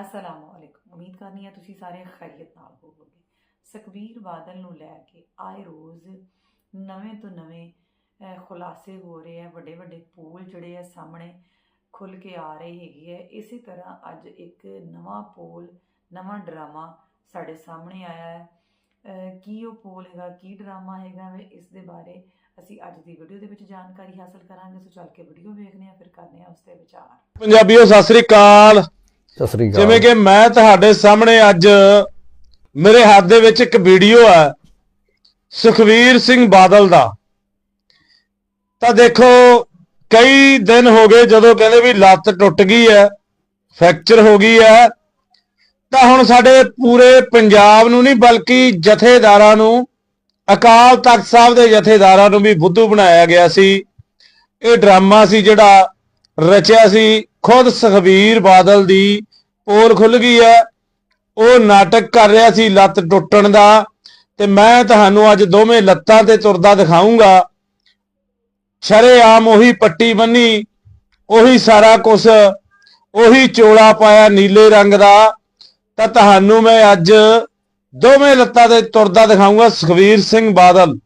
ਅਸਲਾਮ ਵਾਲੇਕੁਮ ਉਮੀਦ ਕਰਨੀ ਹੈ ਤੁਸੀਂ ਸਾਰੇ ਖੈਰੀਅਤ ਨਾਲ ਹੋਵੋਗੇ। ਸੁਖਬੀਰ ਬਾਦਲ ਨੂੰ ਲੈ ਕੇ ਆਏ ਰੋਜ਼ ਨਵੇਂ ਤੋਂ ਨਵੇਂ ਖੁਲਾਸੇ ਹੋ ਰਹੇ ਆ। ਵੱਡੇ ਵੱਡੇ ਪੋਲ ਜਿਹੜੇ ਆ ਸਾਹਮਣੇ ਖੁੱਲ ਕੇ ਆ ਰਹੇ ਹੈਗੇ ਆ। ਇਸੇ ਤਰ੍ਹਾਂ ਅੱਜ ਇੱਕ ਨਵਾਂ ਪੋਲ, ਨਵਾਂ ਡਰਾਮਾ ਸਾਡੇ ਸਾਹਮਣੇ ਆਇਆ ਹੈ। ਕੀ ਉਹ ਪੋਲ ਹੈਗਾ, ਕੀ ਡਰਾਮਾ ਹੈਗਾ ਵੇ, ਇਸ ਦੇ ਬਾਰੇ ਅਸੀਂ ਅੱਜ ਦੀ ਵੀਡੀਓ ਦੇ ਵਿੱਚ ਜਾਣਕਾਰੀ ਹਾਸਲ ਕਰਾਂਗੇ। ਸੋ ਚੱਲ ਕੇ ਵੀਡੀਓ ਵੇਖਦੇ ਹਾਂ, ਫਿਰ ਕਰਦੇ ਹਾਂ ਉਸ ਤੇ ਵਿਚਾਰ। ਪੰਜਾਬੀਓ, ਸਤਿ ਸ੍ਰੀ ਅਕਾਲ। ਸਤਿ ਸ੍ਰੀ ਅਕਾਲ। ਜਿਵੇਂ ਕਿ ਮੈਂ ਤੁਹਾਡੇ ਸਾਹਮਣੇ ਅੱਜ ਮੇਰੇ ਹੱਥ ਦੇ ਵਿੱਚ ਇੱਕ ਵੀਡੀਓ ਹੈ, ਸੁਖਵੀਰ ਸਿੰਘ ਬਾਦਲ ਦਾ। ਤਾਂ ਦੇਖੋ, ਕਈ ਦਿਨ ਹੋ ਗਏ ਜਦੋਂ ਕਹਿੰਦੇ ਵੀ ਲੱਤ ਟੁੱਟ ਗਈ ਹੈ ਫ੍ਰੈਕਚਰ ਹੋ ਗਈ ਹੈ, ਤਾਂ ਹੁਣ ਸਾਡੇ ਪੂਰੇ ਪੰਜਾਬ ਨੂੰ ਨਹੀਂ, ਬਲਕਿ ਜਥੇਦਾਰਾਂ ਨੂੰ, ਅਕਾਲ ਤਖਤ ਸਾਹਿਬ ਦੇ ਜਥੇਦਾਰਾਂ ਨੂੰ ਵੀ ਬੁੱਧੂ ਬਣਾਇਆ ਗਿਆ ਸੀ। ਇਹ ਡਰਾਮਾ ਸੀ ਜਿਹੜਾ ਰਚਿਆ ਸੀ ਖੁਦ ਸੁਖਬੀਰ ਬਾਦਲ ਦੀ ਪੋਲ ਖੁੱਲ ਗਈ ਹੈ। ਉਹ ਨਾਟਕ ਕਰ ਰਿਹਾ ਸੀ ਲੱਤ ਟੁੱਟਣ ਦਾ। ਤੇ ਮੈਂ ਤੁਹਾਨੂੰ ਅੱਜ ਦੋਵੇਂ ਲੱਤਾਂ ਤੇ ਤੁਰਦਾ ਦਿਖਾਉਂਗਾ ਸ਼ਰੇਆਮ ਉਹੀ ਪੱਟੀ ਬੰਨੀ, ਉਹੀ ਸਾਰਾ ਕੁਝ ਉਹੀ ਚੋਲਾ ਪਾਇਆ ਨੀਲੇ ਰੰਗ ਦਾ। ਤਾਂ ਤੁਹਾਨੂੰ ਮੈਂ ਅੱਜ ਦੋਵੇਂ ਲੱਤਾਂ ਤੇ ਤੁਰਦਾ ਦਿਖਾਉਂਗਾ ਸੁਖਵੀਰ ਸਿੰਘ ਬਾਦਲ।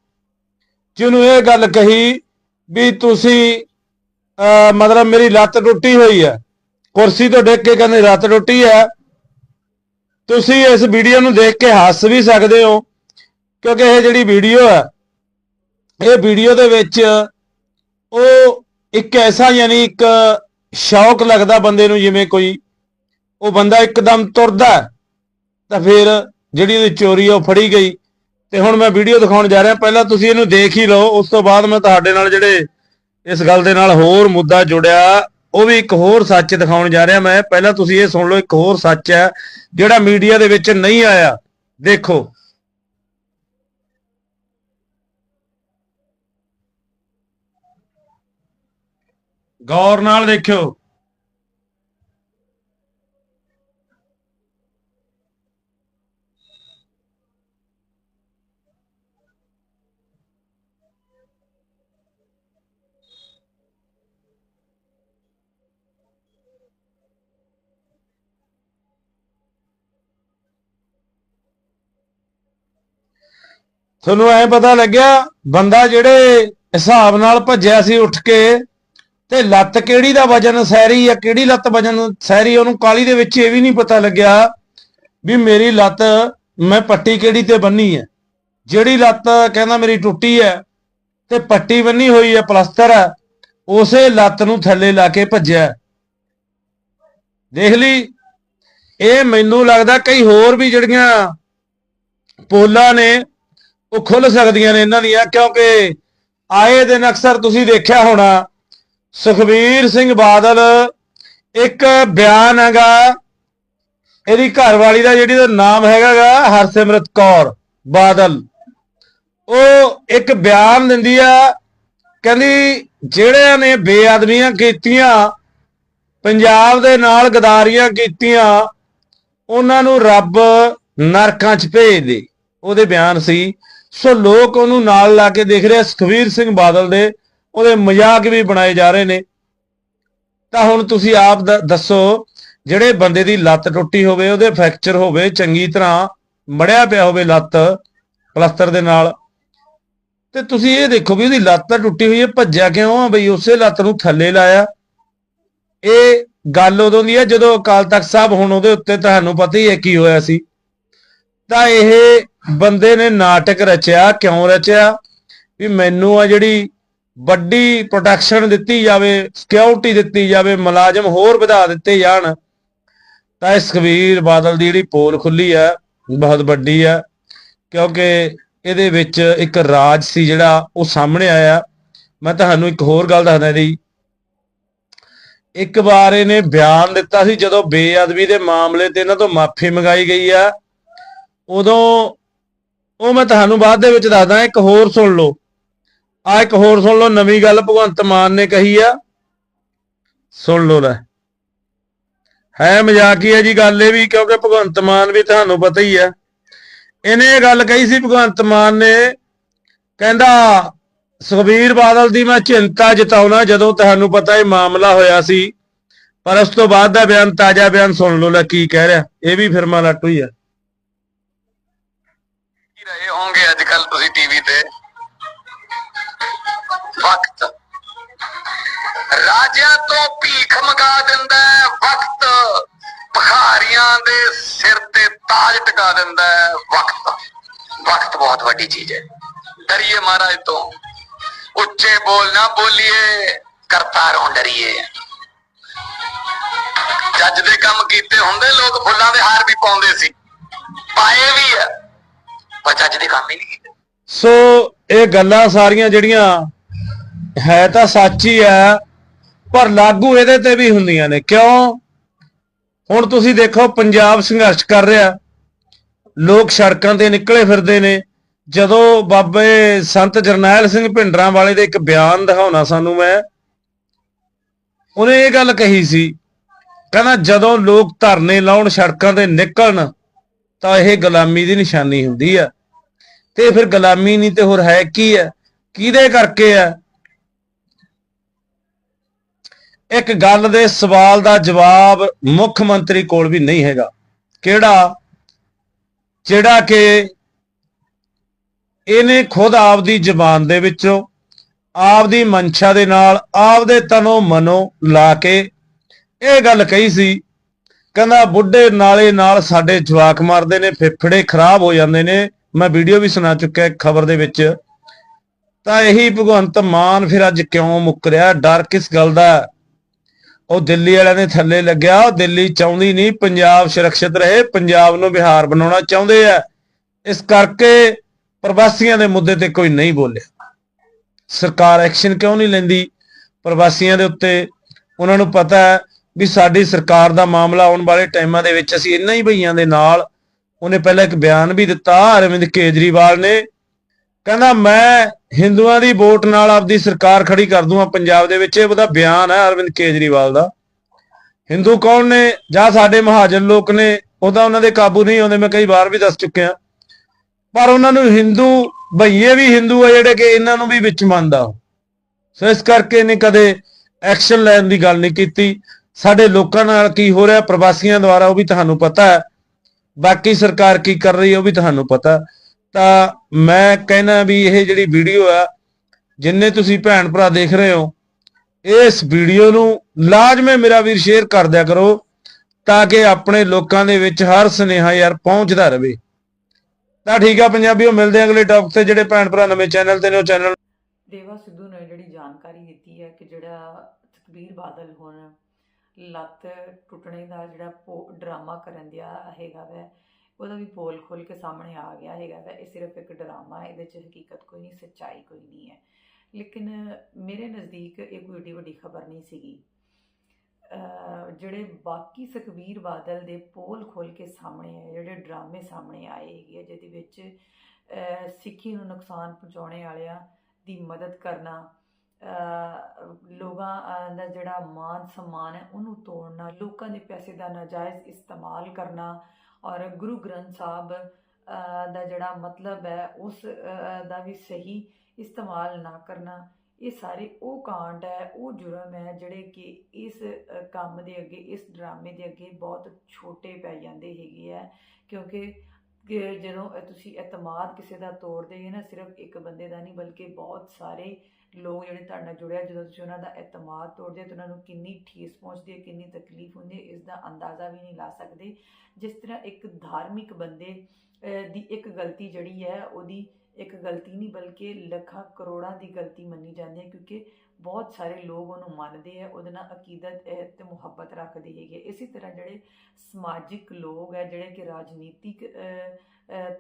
ਜਿਹਨੂੰ ਇਹ ਗੱਲ ਕਹੀ ਵੀ ਤੁਸੀਂ, ਅਹ ਮਤਲਬ ਮੇਰੀ ਲੱਤ ਟੁੱਟੀ ਹੋਈ ਹੈ। ਕੁਰਸੀ ਤੋਂ ਡਿੱਗ ਕੇ ਕਹਿੰਦੇ ਲੱਤ ਟੁੱਟੀ ਹੈ। ਤੁਸੀਂ ਇਸ ਵੀਡੀਓ ਨੂੰ ਦੇਖ ਕੇ ਹੱਸ ਵੀ ਸਕਦੇ ਹੋ, ਕਿਉਂਕਿ ਇਹ ਜਿਹੜੀ ਵੀਡੀਓ ਹੈ, ਇਹ ਵੀਡੀਓ ਦੇ ਵਿੱਚ ਉਹ ਇੱਕ ਐਸਾ ਯਾਨੀ ਇੱਕ ਸ਼ੌਕ ਲੱਗਦਾ ਬੰਦੇ ਨੂੰ, ਜਿਵੇਂ ਕੋਈ ਉਹ ਬੰਦਾ ਇੱਕਦਮ ਤੁਰਦਾ ਤਾਂ ਫਿਰ ਜਿਹੜੀ ਉਹਦੀ ਚੋਰੀ ਉਹ ਫੜੀ ਗਈ। ਤੇ ਹੁਣ ਮੈਂ ਵੀਡੀਓ ਦਿਖਾਉਣ ਜਾ ਰਿਹਾ, ਪਹਿਲਾਂ ਤੁਸੀਂ ਇਹਨੂੰ ਦੇਖ ਹੀ ਲਓ, ਉਸ ਤੋਂ ਬਾਅਦ ਮੈਂ ਤੁਹਾਡੇ ਨਾਲ ਜਿਹੜੇ ਇਸ ਗੱਲ ਦੇ ਨਾਲ ਹੋਰ ਮੁੱਦਾ ਜੁੜਿਆ। ਉਹ ਵੀ ਇੱਕ ਹੋਰ ਸੱਚ ਦਿਖਾਉਣ ਜਾ ਰਿਹਾ ਮੈਂ। ਪਹਿਲਾਂ ਤੁਸੀਂ ਇਹ ਸੁਣ ਲਓ, ਇੱਕ ਹੋਰ ਸੱਚ ਹੈ, ਜਿਹੜਾ ਮੀਡੀਆ ਦੇ ਵਿੱਚ ਨਹੀਂ ਆਇਆ। ਦੇਖੋ। ਗੌਰ ਨਾਲ ਦੇਖਿਓ। ਤੁਹਾਨੂੰ ਐ ਪਤਾ ਲੱਗਿਆ, ਬੰਦਾ ਜਿਹੜੇ ਹਿਸਾਬ ਨਾਲ ਭੱਜਿਆ ਸੀ ਉੱਠ ਕੇ, ਤੇ ਲੱਤ ਕਿਹੜੀ ਦਾ ਵਜਨ ਸੈਰੀ ਆ ਕਿਹੜੀ ਲੱਤ ਵਜਨ ਸੈਰੀ ਉਹਨੂੰ ਕਾਲੀ ਦੇ ਵਿੱਚ ਇਹ ਵੀ ਨਹੀਂ ਪਤਾ ਲੱਗਿਆ ਵੀ ਮੇਰੀ ਲੱਤ ਮੈਂ ਪੱਟੀ ਕਿਹੜੀ ਤੇ ਬੰਨੀ ਹੈ। ਜਿਹੜੀ ਲੱਤ ਕਹਿੰਦਾ ਮੇਰੀ ਟੁੱਟੀ ਹੈ ਤੇ ਪੱਟੀ ਬੰਨੀ ਹੋਈ ਹੈ, ਪਲਸਤਰ ਹੈ, ਉਸੇ ਲੱਤ ਨੂੰ ਥੱਲੇ ਲਾ ਕੇ ਭੱਜਿਆ ਦੇਖ ਲਈ, ਇਹ ਮੈਨੂੰ ਲੱਗਦਾ ਕਈ ਹੋਰ ਵੀ ਜਿਹੜੀਆਂ ਪੋਲਾਂ ਨੇ ਉਹ ਖੁੱਲ ਸਕਦੀਆਂ ਨੇ ਇਹਨਾਂ ਦੀਆਂ, ਕਿਉਂਕਿ ਆਏ ਦਿਨ ਅਕਸਰ ਤੁਸੀਂ ਦੇਖਿਆ ਹੋਣਾ, ਸੁਖਬੀਰ ਸਿੰਘ ਬਾਦਲ ਇੱਕ ਬਿਆਨ ਹੈਗਾ, ਇਹਦੀ ਘਰਵਾਲੀ ਦਾ ਜਿਹੜੀ ਦਾ ਨਾਮ ਹੈਗਾਗਾ, ਹਰਸਿਮਰਤ ਕੌਰ ਬਾਦਲ। ਉਹ ਇੱਕ ਬਿਆਨ ਦਿੰਦੀ ਆ, ਕਹਿੰਦੀ ਜਿਹੜਿਆਂ ਨੇ ਬੇਅਦਬੀਆਂ ਕੀਤੀਆਂ, ਪੰਜਾਬ ਦੇ ਨਾਲ ਗਦਾਰੀਆਂ ਕੀਤੀਆਂ, ਉਹਨਾਂ ਨੂੰ ਰੱਬ ਨਰਕਾਂ 'ਚ ਭੇਜ ਦੇ। ਉਹਦੇ ਬਿਆਨ ਸੀ ਸੋ ਲੋਕ ਉਹਨੂੰ ਨਾਲ ਲਾ ਕੇ ਦੇਖ ਰਹੇ ਆ, ਸੁਖਬੀਰ ਸਿੰਘ ਬਾਦਲ ਦੇ ਉਹਦੇ ਮਜ਼ਾਕ ਵੀ ਬਣਾਏ ਜਾ ਰਹੇ ਨੇ। ਤਾਂ ਹੁਣ ਤੁਸੀਂ ਆਪ ਦੱਸੋ ਜਿਹੜੇ ਬੰਦੇ ਦੀ ਲੱਤ ਟੁੱਟੀ ਹੋਵੇ ਉਹਦੇ ਫ੍ਰੈਕਚਰ ਹੋਵੇ ਚੰਗੀ ਤਰ੍ਹਾਂ ਮੜਿਆ ਪਿਆ ਹੋਵੇ ਲੱਤ ਪਲਸਤਰ ਦੇ ਨਾਲ ਤੇ ਤੁਸੀਂ ਇਹ ਦੇਖੋ ਵੀ ਉਹਦੀ ਲੱਤ ਤਾਂ ਟੁੱਟੀ ਹੋਈ ਹੈ ਭੱਜਿਆ ਕਿਉਂ ਆ ਬਈ? ਉਸੇ ਲੱਤ ਨੂੰ ਥੱਲੇ ਲਾਇਆ। ਇਹ ਗੱਲ ਉਦੋਂ ਦੀ ਹੈ ਜਦੋਂ ਅਕਾਲ ਤਖਤ ਸਾਹਿਬ ਹੁਣ ਉਹਦੇ ਉੱਤੇ ਤੁਹਾਨੂੰ ਪਤਾ ਹੀ ਹੈ ਕੀ ਹੋਇਆ ਸੀ। ਤਾਂ ਇਹ ਬੰਦੇ ਨੇ ਨਾਟਕ ਰਚਿਆ, ਕਿਉਂ ਰਚਿਆ? ਵੀ ਮੈਨੂੰ ਆ ਜਿਹੜੀ ਵੱਡੀ ਪ੍ਰੋਟੈਕਸ਼ਨ ਦਿੱਤੀ ਜਾਵੇ ਸਿਕਿਉਰਿਟੀ ਦਿੱਤੀ ਜਾਵੇ, ਮੁਲਾਜ਼ਮ ਹੋਰ ਵਧਾ ਦਿੱਤੇ ਜਾਣ, ਤਾਂ ਇਸ ਕਬੀਰ ਬਾਦਲ ਦੀ ਜਿਹੜੀ ਪੋਲ ਖੁੱਲੀ ਆ, ਬਹੁਤ ਵੱਡੀ ਆ, ਕਿਉਂਕਿ ਇਹਦੇ ਵਿੱਚ ਇੱਕ ਰਾਜ ਸੀ ਜਿਹੜਾ ਉਹ ਸਾਹਮਣੇ ਆਇਆ। ਮੈਂ ਤੁਹਾਨੂੰ ਇੱਕ ਹੋਰ ਗੱਲ ਦੱਸਦਾ ਇਹਦੀ ਇੱਕ ਵਾਰ ਇਹਨੇ ਬਿਆਨ ਦਿੱਤਾ ਸੀ ਜਦੋਂ ਬੇਅਦਬੀ ਦੇ ਮਾਮਲੇ ਤੇ ਇਹਨਾਂ ਤੋਂ ਮਾਫੀ ਮੰਗਾਈ ਗਈ ਆ। ਉਦੋਂ ਉਹ ਮੈਂ ਤੁਹਾਨੂੰ ਬਾਅਦ ਦੇ ਵਿੱਚ ਦੱਸਦਾ, ਇੱਕ ਹੋਰ ਸੁਣ ਲਓ। ਆ ਇੱਕ ਹੋਰ ਸੁਣ ਲਓ, ਨਵੀਂ ਗੱਲ ਭਗਵੰਤ ਮਾਨ ਨੇ ਕਹੀ ਆ। ਸੁਣ ਲਓ ਲੈ। ਹੈ ਮਜ਼ਾਕੀਆ ਜੀ ਗੱਲ ਇਹ ਵੀ, ਕਿਉਂਕਿ ਭਗਵੰਤ ਮਾਨ ਵੀ ਤੁਹਾਨੂੰ ਪਤਾ ਹੀ ਆ। ਇਹਨੇ ਇਹ ਗੱਲ ਕਹੀ ਸੀ, ਭਗਵੰਤ ਮਾਨ ਨੇ, ਕਹਿੰਦਾ, ਸੁਖਬੀਰ ਬਾਦਲ ਦੀ ਮੈਂ ਚਿੰਤਾ ਜਤਾਉਣਾ, ਜਦੋਂ ਤੁਹਾਨੂੰ ਪਤਾ ਇਹ ਮਾਮਲਾ ਹੋਇਆ ਸੀ। ਪਰ ਉਸ ਤੋਂ ਬਾਅਦ ਦਾ ਬਿਆਨ, ਤਾਜ਼ਾ ਬਿਆਨ ਸੁਣ ਲਓ ਲੈ, ਕੀ ਕਹਿ ਰਿਹਾ। ਇਹ ਵੀ ਫਿਰਮਾ ਲੱਟੂ ਹੀ ਆ ਹੀ ਰਹੇ ਹੋਵੋਗੇ ਅੱਜ ਕੱਲ ਤੁਸੀਂ ਟੀਵੀ ਤੇ? ਵਕਤ। ਰਾਜਿਆਂ ਤੋਂ ਭੀਖ ਮੰਗਾ ਦਿੰਦਾ ਹੈ, ਵਕਤ। ਭਖਾਰੀਆਂ ਦੇ ਸਿਰ ਤੇ ਤਾਜ ਟਿਕਾ ਦਿੰਦਾ ਹੈ, ਵਕਤ। ਵਕਤ ਬਹੁਤ ਵੱਡੀ ਚੀਜ਼ ਹੈ। ਡਰੀਏ ਮਹਾਰਾਜ ਤੋਂ। ਉੱਚੇ ਬੋਲ ਨਾ ਬੋਲੀਏ, ਕਰਤਾਰੋਂ ਡਰੀਏ। ਜੱਜ ਦੇ ਕੰਮ ਕੀਤੇ ਹੁੰਦੇ, ਲੋਕ ਫੁੱਲਾਂ ਦੇ ਹਾਰ ਵੀ ਪਾਉਂਦੇ ਸੀ। ਪਾਏ ਵੀ ਆ। ਪਰ ਜੱਜ ਦੇ ਕੰਮ ਹੀ ਨਹੀਂ ਕੀਤੇ। ਸੋ ਇਹ ਗੱਲਾਂ ਸਾਰੀਆਂ ਜਿਹੜੀਆਂ ਹੈ ਤਾਂ ਸੱਚ ਹੀ ਆ, ਪਰ ਲਾਗੂ ਇਹਦੇ ਤੇ ਵੀ ਹੁੰਦੀਆਂ ਨੇ। ਕਿਉਂ? ਹੁਣ ਤੁਸੀਂ ਦੇਖੋ, ਪੰਜਾਬ ਸੰਘਰਸ਼ ਕਰ ਰਿਹਾ। ਲੋਕ ਸੜਕਾਂ ਤੇ ਨਿਕਲੇ ਫਿਰਦੇ ਨੇ। ਜਦੋਂ ਬਾਬੇ ਸੰਤ ਜਰਨੈਲ ਸਿੰਘ ਭਿੰਡਰਾਂ ਵਾਲੇ ਦੇ ਇੱਕ ਬਿਆਨ ਦਿਖਾਉਣਾ ਸਾਨੂੰ ਮੈਂ, ਉਹਨੇ ਇਹ ਗੱਲ ਕਹੀ ਸੀ। ਕਹਿੰਦਾ, ਜਦੋਂ ਲੋਕ ਧਰਨੇ ਲਾਉਣ, ਸੜਕਾਂ ਤੇ ਨਿਕਲਣ ਤਾਂ ਇਹ ਗੁਲਾਮੀ ਦੀ ਨਿਸ਼ਾਨੀ ਹੁੰਦੀ ਆ। ਤੇ ਫਿਰ ਗੁਲਾਮੀ ਨਹੀਂ ਤੇ ਹੋਰ ਹੈ ਕੀ ਹੈ ਕਿਹਦੇ ਕਰਕੇ ਹੈ ਇੱਕ ਗੱਲ ਦੇ ਸਵਾਲ ਦਾ ਜਵਾਬ ਮੁੱਖ ਮੰਤਰੀ ਕੋਲ ਵੀ ਨਹੀਂ ਹੈਗਾ। ਕਿਹੜਾ? ਜਿਹੜਾ ਕਿ ਇਹਨੇ ਖੁਦ ਆਪਦੀ ਜ਼ਬਾਨ ਦੇ ਵਿੱਚੋਂ ਆਪਦੀ ਮਨਸ਼ਾ ਦੇ ਨਾਲ ਆਪਦੇ ਤਨੋਂ ਮਨੋਂ ਲਾ ਕੇ ਇਹ ਗੱਲ ਕਹੀ ਸੀ ਕਹਿੰਦਾ, ਬੁੱਢੇ ਨਾਲੇ ਨਾਲ ਸਾਡੇ ਜਵਾਕ ਮਾਰਦੇ ਨੇ, ਫੇਫੜੇ ਖਰਾਬ ਹੋ ਜਾਂਦੇ ਨੇ। ਮੈਂ ਵੀਡੀਓ ਵੀ ਸੁਣਾ ਚੁੱਕਿਆ ਖਬਰ ਦੇ ਵਿੱਚ। ਤਾਂ ਇਹੀ ਭਗਵੰਤ ਮਾਨ ਫਿਰ ਅੱਜ ਕਿਉਂ ਮੁੱਕਰਿਆ ਡਰ ਕਿਸ ਗੱਲ ਦਾ? ਉਹ ਦਿੱਲੀ ਵਾਲਿਆਂ ਨੇ ਥੱਲੇ ਲੱਗਿਆ। ਉਹ ਦਿੱਲੀ ਚਾਹੁੰਦੀ ਨਹੀਂ, ਪੰਜਾਬ ਸੁਰੱਖਿਅਤ ਰਹੇ। ਪੰਜਾਬ ਨੂੰ ਬਿਹਾਰ ਬਣਾਉਣਾ ਚਾਹੁੰਦੇ ਆ। ਇਸ ਕਰਕੇ ਪ੍ਰਵਾਸੀਆਂ ਦੇ ਮੁੱਦੇ ਤੇ ਕੋਈ ਨਹੀਂ ਬੋਲਿਆ। ਸਰਕਾਰ ਐਕਸ਼ਨ ਕਿਉਂ ਨਹੀਂ ਲੈਂਦੀ? ਪ੍ਰਵਾਸੀਆਂ ਦੇ ਉੱਤੇ ਉਹਨਾਂ ਨੂੰ ਪਤਾ ਹੈ ਵੀ ਸਾਡੀ ਸਰਕਾਰ ਦਾ ਮਾਮਲਾ ਆਉਣ ਵਾਲੇ ਟਾਈਮਾਂ ਦੇ ਵਿੱਚ ਅਸੀਂ ਇੰਨਾ ਹੀ ਭਈਆਂ ਦੇ ਨਾਲ ਉਹਨੇ ਪਹਿਲਾਂ ਇੱਕ ਬਿਆਨ ਵੀ ਦਿੱਤਾ, ਅਰਵਿੰਦ ਕੇਜਰੀਵਾਲ ਨੇ। ਕਹਿੰਦਾ, ਮੈਂ ਹਿੰਦੂਆਂ ਦੀ ਵੋਟ ਨਾਲ ਆਪਦੀ ਸਰਕਾਰ ਖੜੀ ਕਰ ਦੂੰਗਾ ਪੰਜਾਬ ਦੇ ਵਿੱਚ। ਇਹ ਉਹਦਾ ਬਿਆਨ ਹੈ ਅਰਵਿੰਦ ਕੇਜਰੀਵਾਲ ਦਾ। ਹਿੰਦੂ ਕੌਣ ਨੇ? ਜਾਂ ਸਾਡੇ ਮਹਾਜਨ ਲੋਕ ਨੇ? ਉਹਦਾ ਉਹਨਾਂ ਦੇ ਕਾਬੂ ਨਹੀਂ ਆਉਂਦੇ, ਮੈਂ ਕਈ ਵਾਰ ਵੀ ਦੱਸ ਚੁੱਕਿਆ। ਪਰ ਉਹਨਾਂ ਨੂੰ ਹਿੰਦੂ ਭਈਏ ਵੀ ਹਿੰਦੂ ਆ ਜਿਹੜੇ ਕਿ ਇਹਨਾਂ ਨੂੰ ਵੀ ਵਿੱਚ ਮੰਨਦਾ। ਸੋ ਇਸ ਕਰਕੇ ਇਹਨੇ ਕਦੇ ਐਕਸ਼ਨ ਲੈਣ ਦੀ ਗੱਲ ਨਹੀਂ ਕੀਤੀ। ਸਾਡੇ ਲੋਕਾਂ ਨਾਲ ਕੀ ਹੋ ਰਿਹਾ, ਪ੍ਰਵਾਸੀਆਂ ਦੁਆਰਾ ਉਹ ਵੀ ਤੁਹਾਨੂੰ ਪਤਾ ਹੈ। ਬਾਕੀ ਸਰਕਾਰ ਕੀ ਕਰ ਰਹੀ ਹੈ, ਉਹ ਵੀ ਤੁਹਾਨੂੰ ਪਤਾ ਤਾਂ ਮੈਂ ਕਹਿਣਾ ਵੀ ਇਹ ਜਿਹੜੀ ਵੀਡੀਓ ਆ, ਜਿੰਨੇ ਤੁਸੀਂ ਭੈਣ ਭਰਾ ਦੇਖ ਰਹੇ ਹੋ, ਇਸ ਵੀਡੀਓ ਨੂੰ ਲਾਜ਼ਮੀ ਮੇਰਾ ਵੀਰ ਸ਼ੇਅਰ ਕਰ ਦਿਆ ਕਰੋ, ਤਾਂ ਕਿ ਆਪਣੇ ਲੋਕਾਂ ਦੇ ਵਿੱਚ ਹਰ ਸੁਨੇਹਾ ਯਾਰ ਪਹੁੰਚਦਾ ਰਹੇ। ਤਾਂ ਠੀਕ ਆ ਪੰਜਾਬੀਓ, ਮਿਲਦੇ ਆ ਅਗਲੇ ਟੌਪਿਕ ਤੇ, ਜਿਹੜੇ ਭੈਣ ਭਰਾ ਨਵੇਂ ਚੈਨਲ ਤੇ ਨੇ, ਉਹ ਚੈਨਲ ਦੇਵਾ ਸਿੱਧੂ ਨੇ ਜਿਹੜੀ ਜਾਣਕਾਰੀ ਦਿੱਤੀ ਹੈ ਕਿ ਜਿਹੜਾ ਸੁਖਬੀਰ ਬਾਦਲ ਹੁਣ ਲੱਤ ਟੁੱਟਣੇ ਦਾ ਜਿਹੜਾ ਪੋ ਡਰਾਮਾ ਕਰਨ ਦਿਆ ਹੈਗਾ ਵੈ ਉਹਦਾ ਵੀ ਪੋਲ ਖੋਲ ਕੇ ਸਾਹਮਣੇ ਆ ਗਿਆ ਹੈਗਾ ਵੈ। ਇਹ ਸਿਰਫ ਇੱਕ ਡਰਾਮਾ ਹੈ ਇਹਦੇ 'ਚ ਹਕੀਕਤ ਕੋਈ ਨਹੀਂ ਸੱਚਾਈ ਕੋਈ ਨਹੀਂ ਹੈ। ਲੇਕਿਨ ਮੇਰੇ ਨਜ਼ਦੀਕ ਇਹ ਕੋਈ ਏਡੀ ਵੱਡੀ ਖਬਰ ਨਹੀਂ ਸੀਗੀ। ਜਿਹੜੇ ਬਾਕੀ ਸੁਖਬੀਰ ਬਾਦਲ ਦੇ ਪੋਲ ਖੋਲ ਕੇ ਸਾਹਮਣੇ ਆਏ ਜਿਹੜੇ ਡਰਾਮੇ ਸਾਹਮਣੇ ਆਏ ਹੈਗੇ ਆ, ਜਿਹਦੇ ਵਿੱਚ ਸਿੱਖੀ ਨੂੰ ਨੁਕਸਾਨ ਪਹੁੰਚਾਉਣੇ ਵਾਲਿਆਂ ਦੀ ਮਦਦ ਕਰਨਾ ਲੋਕਾਂ ਦਾ ਜਿਹੜਾ ਮਾਨ ਸਨਮਾਨ ਹੈ, ਉਹਨੂੰ ਤੋੜਨਾ, ਲੋਕਾਂ ਦੇ ਪੈਸੇ ਦਾ ਨਾਜਾਇਜ਼ ਇਸਤੇਮਾਲ ਕਰਨਾ ਔਰ ਗੁਰੂ ਗ੍ਰੰਥ ਸਾਹਿਬ ਦਾ ਜਿਹੜਾ ਮਤਲਬ ਹੈ, ਉਸ ਦਾ ਵੀ ਸਹੀ ਇਸਤੇਮਾਲ ਨਾ ਕਰਨਾ। ਇਹ ਸਾਰੇ ਉਹ ਕਾਂਡ ਹੈ, ਉਹ ਜੁਰਮ ਹੈ, ਜਿਹੜੇ ਕਿ ਇਸ ਕੰਮ ਦੇ ਅੱਗੇ, ਇਸ ਡਰਾਮੇ ਦੇ ਅੱਗੇ ਬਹੁਤ ਛੋਟੇ ਪੈ ਜਾਂਦੇ ਹੈਗੇ ਆ ਕਿਉਂਕਿ ਜਦੋਂ ਤੁਸੀਂ ਇਤਮਾਦ ਕਿਸੇ ਦਾ ਤੋੜਦੇ ਹੋ ਨਾ, ਸਿਰਫ ਇੱਕ ਬੰਦੇ ਦਾ ਨਹੀਂ, ਬਲਕਿ ਬਹੁਤ ਸਾਰੇ ਲੋਕ ਜਿਹੜੇ ਤੁਹਾਡੇ ਨਾਲ ਜੁੜਿਆ ਜਦੋਂ ਤੁਸੀਂ ਉਹਨਾਂ ਦਾ ਇਤਮਾਦ ਤੋੜਦੇ ਹੋ ਤਾਂ ਉਹਨਾਂ ਨੂੰ ਕਿੰਨੀ ਠੇਸ ਪਹੁੰਚਦੀ ਹੈ ਕਿੰਨੀ ਤਕਲੀਫ ਹੁੰਦੀ ਹੈ ਇਸ ਦਾ ਅੰਦਾਜ਼ਾ ਵੀ ਨਹੀਂ ਲਾ ਸਕਦੇ। ਜਿਸ ਤਰ੍ਹਾਂ ਇੱਕ ਧਾਰਮਿਕ ਬੰਦੇ ਦੀ ਇੱਕ ਗਲਤੀ ਜਿਹੜੀ ਹੈ ਉਹਦੀ ਇੱਕ ਗਲਤੀ ਨਹੀਂ ਬਲਕਿ ਲੱਖਾਂ ਕਰੋੜਾਂ ਦੀ ਗਲਤੀ ਮੰਨੀ ਜਾਂਦੀ ਹੈ ਕਿਉਂਕਿ ਬਹੁਤ ਸਾਰੇ ਲੋਕ ਉਹਨੂੰ ਮੰਨਦੇ ਆ ਉਹਦੇ ਨਾਲ ਅਕੀਦਤ ਅਹ, ਤੇ ਮੁਹੱਬਤ ਰੱਖਦੇ ਹੈਗੇ। ਇਸੇ ਤਰ੍ਹਾਂ ਜਿਹੜੇ ਸਮਾਜਿਕ ਲੋਕ ਹੈ ਜਿਹੜੇ ਕਿ ਰਾਜਨੀਤਿਕ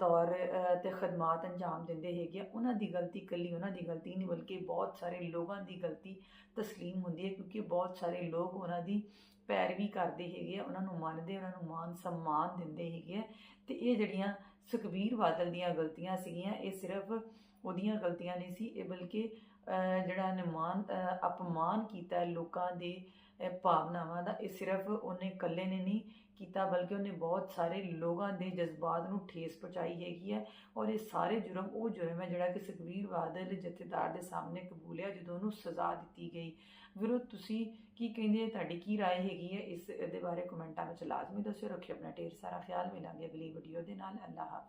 ਤੌਰ ਅਹ, ਤੇ ਖਦਮਾਤ ਅੰਜਾਮ ਦਿੰਦੇ ਹੈਗੇ ਆ, ਉਹਨਾਂ ਦੀ ਗਲਤੀ ਇਕੱਲੀ ਉਹਨਾਂ ਦੀ ਗਲਤੀ ਨਹੀਂ ਬਲਕਿ ਬਹੁਤ ਸਾਰੇ ਲੋਕਾਂ ਦੀ ਗਲਤੀ ਤਸਲੀਮ ਹੁੰਦੀ ਹੈ ਕਿਉਂਕਿ ਬਹੁਤ ਸਾਰੇ ਲੋਕ ਉਹਨਾਂ ਦੀ ਪੈਰਵੀ ਕਰਦੇ ਹੈਗੇ ਆ ਉਹਨਾਂ ਨੂੰ ਮੰਨਦੇ ਉਹਨਾਂ ਨੂੰ ਮਾਨ ਸਨਮਾਨ ਦਿੰਦੇ ਹੈਗੇ ਆ। ਤੇ ਇਹ ਜਿਹੜੀਆਂ ਸੁਖਬੀਰ ਬਾਦਲ ਦੀਆਂ ਗਲਤੀਆਂ ਸੀਗੀਆਂ ਇਹ ਸਿਰਫ ਉਹਦੀਆਂ ਗਲਤੀਆਂ ਨਹੀਂ ਸੀ ਇਹ ਬਲਕਿ ਜਿਹੜਾ ਨਿਮਾਨ ਅਪਮਾਨ ਕੀਤਾ ਲੋਕਾਂ ਦੇ ਭਾਵਨਾਵਾਂ ਦਾ ਇਹ ਸਿਰਫ ਉਹਨੇ ਇਕੱਲੇ ਨੇ ਨਹੀਂ ਕੀਤਾ ਬਲਕਿ ਉਹਨੇ ਬਹੁਤ ਸਾਰੇ ਲੋਕਾਂ ਦੇ ਜਜ਼ਬਾਤ ਨੂੰ ਠੇਸ ਪਹੁੰਚਾਈ ਹੈਗੀ ਹੈ ਔਰ ਇਹ ਸਾਰੇ ਜੁਰਮ ਉਹ ਜੁਰਮ ਹੈ ਜਿਹੜਾ ਕਿ ਸੁਖਬੀਰ ਬਾਦਲ ਜਥੇਦਾਰ ਦੇ ਸਾਹਮਣੇ ਕਬੂਲਿਆ ਜਦੋਂ ਉਹਨੂੰ ਸਜ਼ਾ ਦਿੱਤੀ ਗਈ ਵੀਰੋ ਤੁਸੀਂ ਕੀ ਕਹਿੰਦੇ ਹੋ ਤੁਹਾਡੀ ਕੀ رائے ਹੈਗੀ ਹੈ ਇਸ ਦੇ ਬਾਰੇ ਕਮੈਂਟਾਂ ਵਿੱਚ ਲਾਜ਼ਮੀ ਦੱਸਿਓ ਰੱਖਿਓ ਆਪਣਾ ਢੇਰ ਸਾਰਾ ਖਿਆਲ ਮਿਲਾਂਗੇ ਅਗਲੀ ਵੀਡੀਓ ਦੇ ਨਾਲ ਅੱਲਾਹ ਹਾਫਿਜ਼